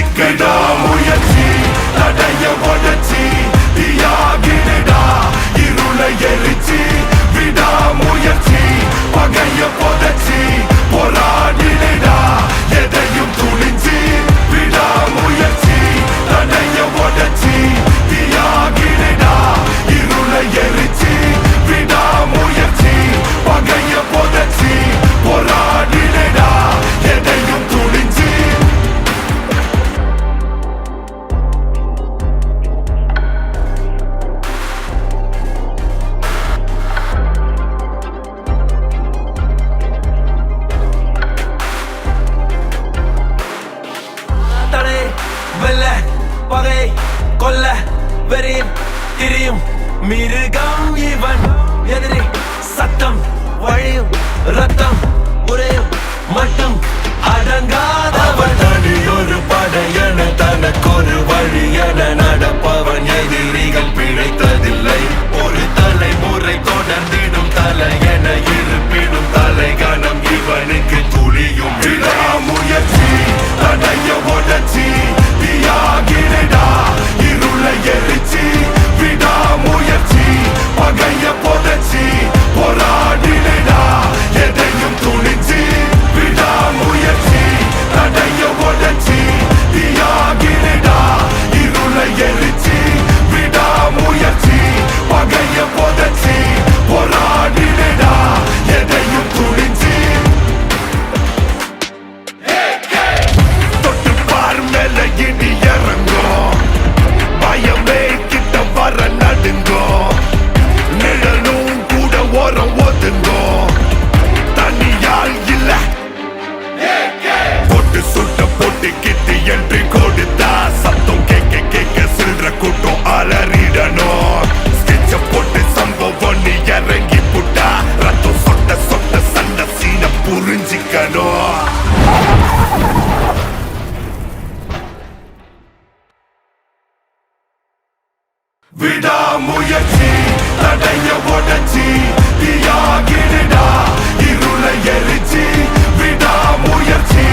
சிக்கடா முயற்சி தடைய உடச்சி பகை கொல்ல வெறியும் திரியும் மிருகம் இவன். எதிரி சத்தம் வழியும் ரத்தம் உரையும் மட்டும் அடங்காத வட்டம் விடாமுயற்சி தடைய உடச்சி தீயாகிடுடா இருளை எரிச்சி விடாமுயற்சி